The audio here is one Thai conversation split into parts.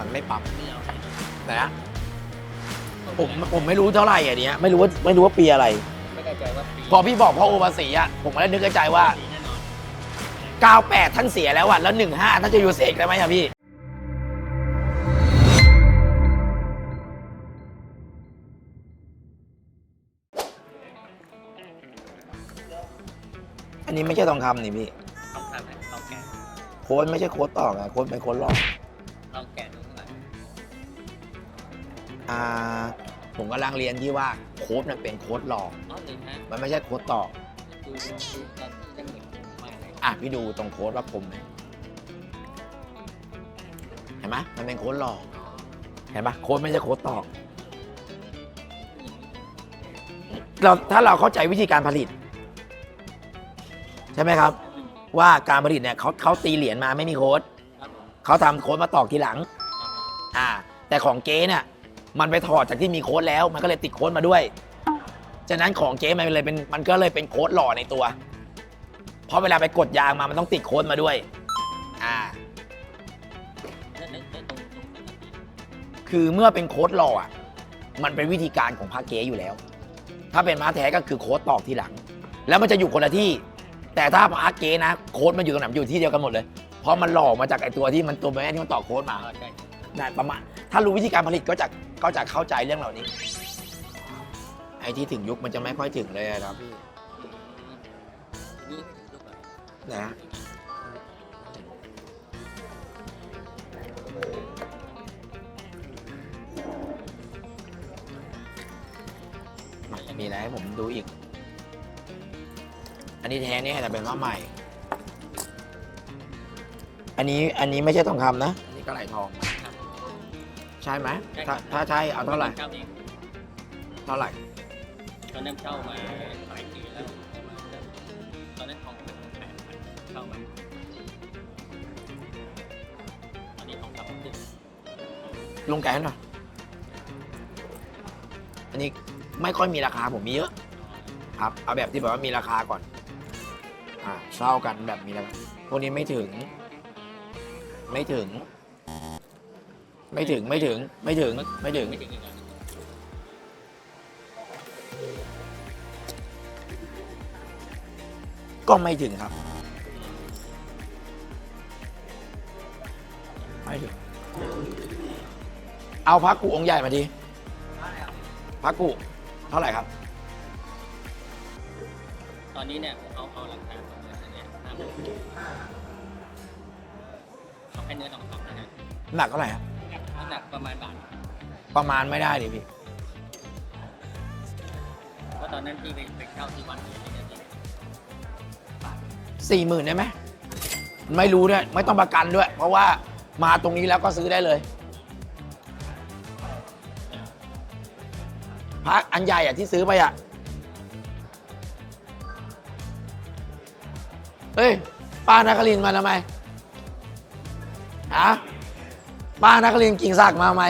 มันไม่ปั๊มไม่เอาแต่นะ ผมผมไม่รู้เท่าไหร่อันเนี้ยไม่รู้ว่าไม่รู้ว่าปีอะไร ไม่แน่ใจว่าปีพอพี่บอกพ่อโอภาษีอะผมก็เลยนึกในใจว่าปีแน่นอน98 ท่านเสียแล้วอะแล้ว 15 ท่านจะอยู่เสกได้ไหมอะพี่ อันนี้ไม่ใช่ทองคำนี่พี่ลองทำไหมลองแกะโค้ดไม่ใช่โค้ดต่อไงโค้ดเป็นโค้ดหลอก อ่าผมกำลังเรียนที่ว่าโค้ดมันเป็นโค้ดหลอก อ๋อหนึ่งฮะมันไม่ใช่โค้ดต่อดูดูตอนที่ยังเหมือนไม่เลยอะพี่ดูตรงโค้ดว่าผมไหมเห็นไหมมันเป็นโค้ดหลอก เห็นปะโค้ดไม่ใช่โค้ดต่อเราถ้าเราเข้าใจวิธีการผลิต ใช่ไหมครับ ว่าการผลิตเนี่ยเขาเขาตีเหรียญมาไม่มีโค้ดครับผมเขาทำโค้ดมาตอกทีหลัง อ่าฮะอ่าแต่ของเก๊เนี่ย มันไปถอดจากที่มีโค้ดแล้ว มันก็เลยติดโค้ดมาด้วย ฉะนั้นของเก๊มันเลยเป็นมันก็เลยเป็นโค้ดหล่อในตัว เพราะเวลาไปกดยางมามันต้องติดโค้ดมาด้วย อ่า คือเมื่อเป็นโค้ดหล่ออะ มันเป็นวิธีการของพระเก๊อยู่แล้ว ถ้าเป็นม้าแท้ก็คือโค้ดตอกทีหลัง แล้วมันจะอยู่คนละที่ แต่ถ้าพระเก๊นะ โค้ดมันอยู่ตรงไหนอยู่ที่เดียวกันหมดเลย เพราะมันหล่อมาจากไอตัวที่มันตัวแม่ที่มันต่อโค้ดมา ใช่ประมาณ ถ้ารู้วิธีการผลิตก็จะก็ จะเข้าใจเรื่องเหล่านี้ ไอ้ที่ถึงยุคมันจะไม่ค่อยถึงเลยอะครับพี่นี่ลูกแบบนะมีอะไรให้ผมดูอีก อันนี้แท้เนี่ยแต่เป็นผ้าใหม่ อันนี้อันนี้ไม่ใช่ทองคำนะ อันนี้ก็ไหลทองครับ ใช่ไหมถ้าถ้าใช่เอาเท่าไหร่เช่าเองเท่าไหร่ตอนนั้นเช่ามาหลายปีแล้วตอนนั้นทองเป็นแปดพันเช่ามาตอนนี้ทองคำขึ้นลงแกนหน่อยอันนี้ไม่ค่อยมีราคาผมมีเยอะ ครับ เอาแบบที่แบบว่ามีราคาก่อน อ่าเช่ากันแบบมีราคาพวกนี้ไม่ถึง ไม่ถึง ไม่ถึงไม่ถึงไม่ถึงไม่ถึง ไม่ถึงอีกเหรอก็ไม่ถึงครับ ไม่ถึง เอาพระกุองค์ใหญ่มาดิพระกุเท่าไหร่ครับ ตอนนี้เนี่ยเอาเอาหลักฐานของเนื้อเนี่ยห้าหมื่นเอาแค่เนื้อทองคำนะฮะหนักเท่าไหร่ครับ น้ำหนักประมาณบาทประมาณไม่ได้ดิพี่ เพราะตอนนั้นที่ไปไปเช่าที่วัดเนี่ยเนี่ยเนี่ยบาทสี่หมื่นได้ไหมไม่รู้ด้วยไม่ต้องประกันด้วย เพราะว่ามาตรงนี้แล้วก็ซื้อได้เลยพระอันใหญ่อะที่ซื้อไปอะเฮ้ยป้านักลินทร์มาทำไมฮะ ป้านักลินทร์กิ่งศักมาทำไม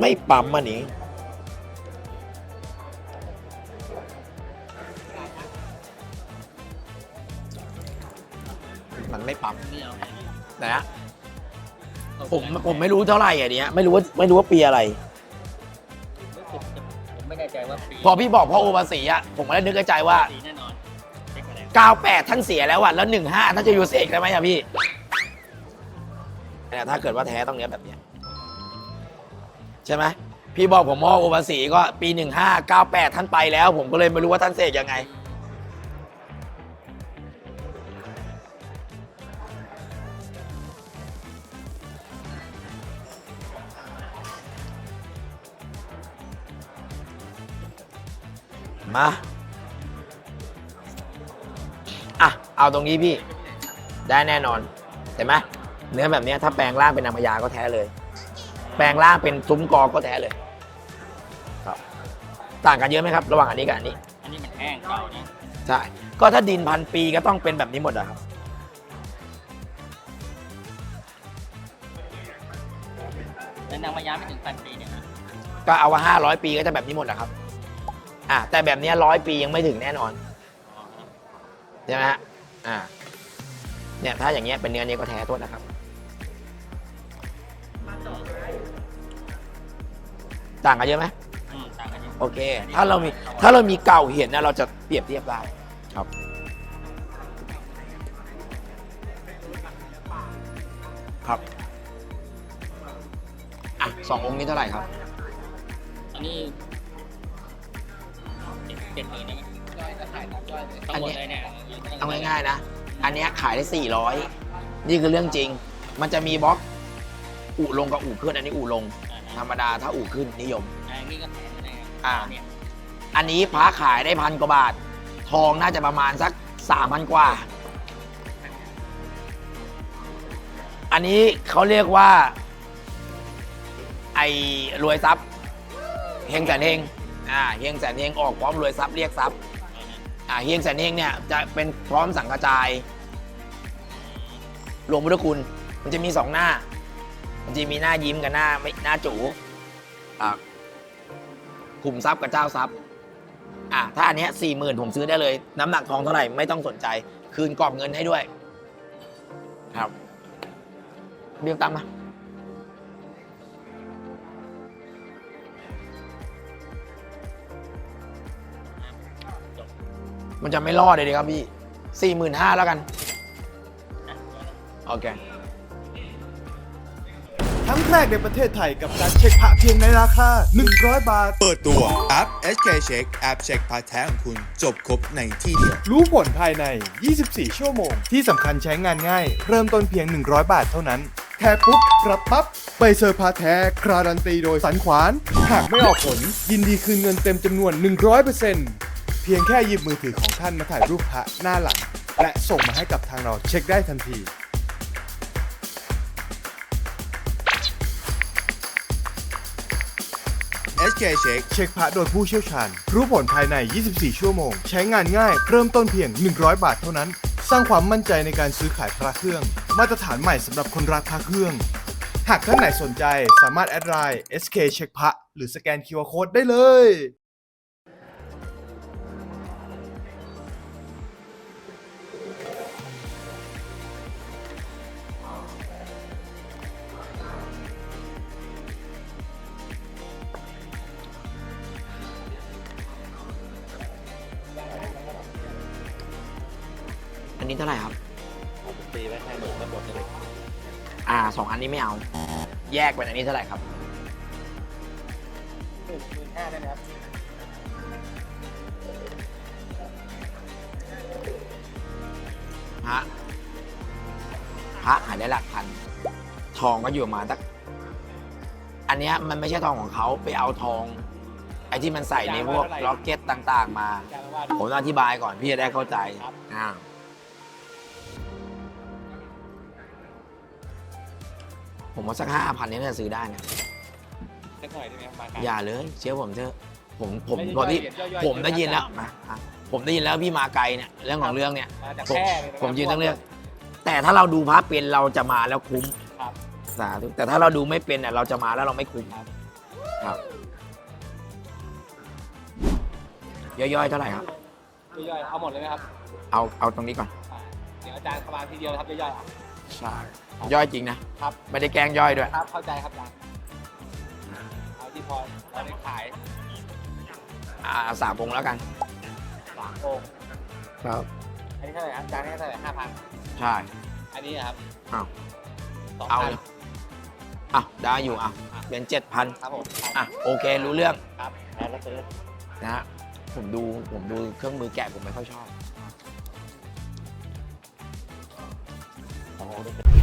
ไม่ปั๊มมันนี้ มันไม่ปั๊มไม่เอานะผมผมไม่รู้เท่าไหร่อันเนี้ยไม่รู้ว่าไม่รู้ว่าปีอะไร ไม่แน่ใจว่าปีพอพี่บอกพ่อโอภาษีอะผมก็เลยนึกในใจว่า ปีแน่นอนเช็คมาแล้ว98 ท่านเสียแล้วอะแล้ว 15 ท่านจะอยู่เสกได้ไหมอะพี่เนี่ยถ้าเกิดว่าแท้ต้องเนี้ยแบบเนี้ยใช่ไหมพี่บอกผมพ่อโอภาษีก็ปี 15 98 ท่านไปแล้ว ผมก็เลยไม่รู้ว่าท่านเสกยังไง มาอะเอาตรงนี้พี่ ได้แน่นอนเห็นไหมเนื้อแบบเนี้ยถ้าแปลงร่างเป็นนางพญาก็แท้เลย แปลงร่างเป็นซุ้มกอก็แท้เลยครับต่างกันเยอะไหมครับ ระหว่างอันนี้กับอันนี้ อันนี้มันแห้งเก่านี่ใช่ก็ถ้าดินพันปีก็ต้องเป็นแบบนี้หมดอะครับแต่นางมายาไม่ถึงพันปีเนี่ยนะก็เอาว่าห้าร้อยปีก็จะแบบนี้หมดนะครับ อะแต่แบบเนี้ร้อยปียังไม่ถึงแน่นอนอ๋อครับใช่ไหมฮะอ่าเนี่ยถ้าอย่างเงี้ยเป็นเนื้อเนี้ยก็แท้โทษนะครับต่างกันเยอะไหมอืมต่างกันเยอะโอเค ถ้าเรามีถ้าเรามีเก่าเห็นนะเราจะเปรียบเทียบได้ครับครับอะสององค์นี้เท่าไหร่ครับอันนี้ เจ็ดเจ็ดหมื่นได้ไหมอัทั้นงหมดเนี้ยเลยเนี่ยเอาง่ายๆนะ อันเนี้ยขายได้ 400 นี่คือเรื่องจริง มันจะมีบล็อก อู่ลงกับอู่ขึ้น อันนี้อู่ลงอ่าธรรมดาถ้าอู่ขึ้นนิยม อันนี้ก็แถมได้ไงอ่า เนี่ยอันนี้พระขายได้พันกว่าบาท ทองน่าจะประมาณสักสามพันกว่า อันนี้เขาเรียกว่า ไอ้รวยทรัพย์เฮงแสนเฮง อ่าเฮงแสนเฮงออกพร้อมรวยทรัพย์เรียกทรัพย์อ่าเฮงแสนเฮงเนี่ยจะเป็นพร้อมสังกระจายหลวงพุทธคุณมันจะมีสองหน้า มันจะมีหน้ายิ้มกับหน้าไม่หน้าจูอ่าขุมทรัพย์กับเจ้าทรัพย์อะถ้าอันเนี้สี่หมื่นผมซื้อได้เลย น้ำหนักทองเท่าไหร่ไม่ต้องสนใจ คืนกรอบเงินให้ด้วย ครับเรียกตังค์มา มันจะไม่รอดเลยดีครับพี่สี่หมื่นห้าแล้วกันนะโอเค ครั้งแรกในประเทศไทยกับการเช็คพระเพียงในราคา 100 บาท เปิดตัวแอป SK Check แอปเช็คพาร์ทแท้ของคุณจบครบในที่เดียว รู้ผลภายใน 24 ชั่วโมง ที่สำคัญใช้งานง่าย เริ่มต้นเพียง 100 บาทเท่านั้นแท้ปุ๊บรับปั๊บใบเซอร์พาแท้การันตีโดยสันขวาน หากไม่ออกผล ยินดีคืนเงินเต็มจำนวน 100% เพียงแค่หยิบมือถือของท่านมาถ่ายรูปพระหน้าหลัง และส่งมาให้กับทางเราเช็คได้ทันที SK Check เช็คพระโดยผู้เชี่ยวชาญ รู้ผลภายใน 24 ชั่วโมง ใช้งานง่าย เริ่มต้นเพียง 100 บาทเท่านั้น สร้างความมั่นใจในการซื้อขายพระเครื่อง มาตรฐานใหม่สำหรับคนรักพระเครื่อง หากท่านไหนสนใจสามารถแอดไลน์ SK เช็คพระหรือสแกน QR Code ได้เลย อันนี้เท่าไหร่ครับ ตีไว้ให้หมื่นก็หมดเลยอ่าสองอันนี้ไม่เอา แยกเป็นอันนี้เท่าไหร่ครับ หมื่นหมื่นห้าได้ไหมครับพระพระหายได้หลักพัน ทองก็อยู่ประมาณสักอันเนี้ยมันไม่ใช่ทองของเขาไปเอาทอง ไอ้ที่มันใส่ในพวกล็อกเก็ตต่าง ๆ มาจารว่าผมต้องอธิบายก่อนพี่จะได้เข้าใจครับอ่า ผมว่าสักห้าพันนี้น่าจะซื้อได้นะสักหน่อยได้ไหมครับมาอย่าเลยเชื่อผมเถอะผมผมไม่ได้พอที่ย่อยๆผมได้ยินแล้วย่อยๆมาอะผมได้ยินแล้วพี่มาไกลเนี่ยเรื่องของเรื่องเนี่ย มาจากผมแค่เลยะครับผมยืนต้องเรื่อง แต่ถ้าเราดูพระเป็นเราจะมาแล้วคุ้มครับ สาธุแต่ถ้าเราดูไม่เป็นเนี่ยเราจะมาแล้วเราไม่คุ้มครับครับย่อยๆเท่าไหร่ครับ ย่อยๆเอาหมดเลยไหมครับเอาเอาตรงนี้ก่อน อ่าเดี๋ยวอาจารย์ประมาณทีเดียวนะครับย่อยๆเอา ใช่ย่อยจริงนะครับ ไม่ได้แกล้งย่อยด้วย ครับเข้าใจครับอาจารย์เอาที่พอพอได้ขายอ่าสามองค์แล้วกันสามองค์ครับ อันนี้เท่าไหร่ครับอาจารย์ให้เท่าไหร่ห้าพันใช่ อันนี้นะครับอ้าว สองเอาพันเลยอะได้อยู่อะเป็นเจ็ดพันครับผมอะโอเครู้เรื่องครับแล้วก็ซื้อนะฮะผมดูผมดูเครื่องมือแกะผมไม่ค่อยชอบ all the best.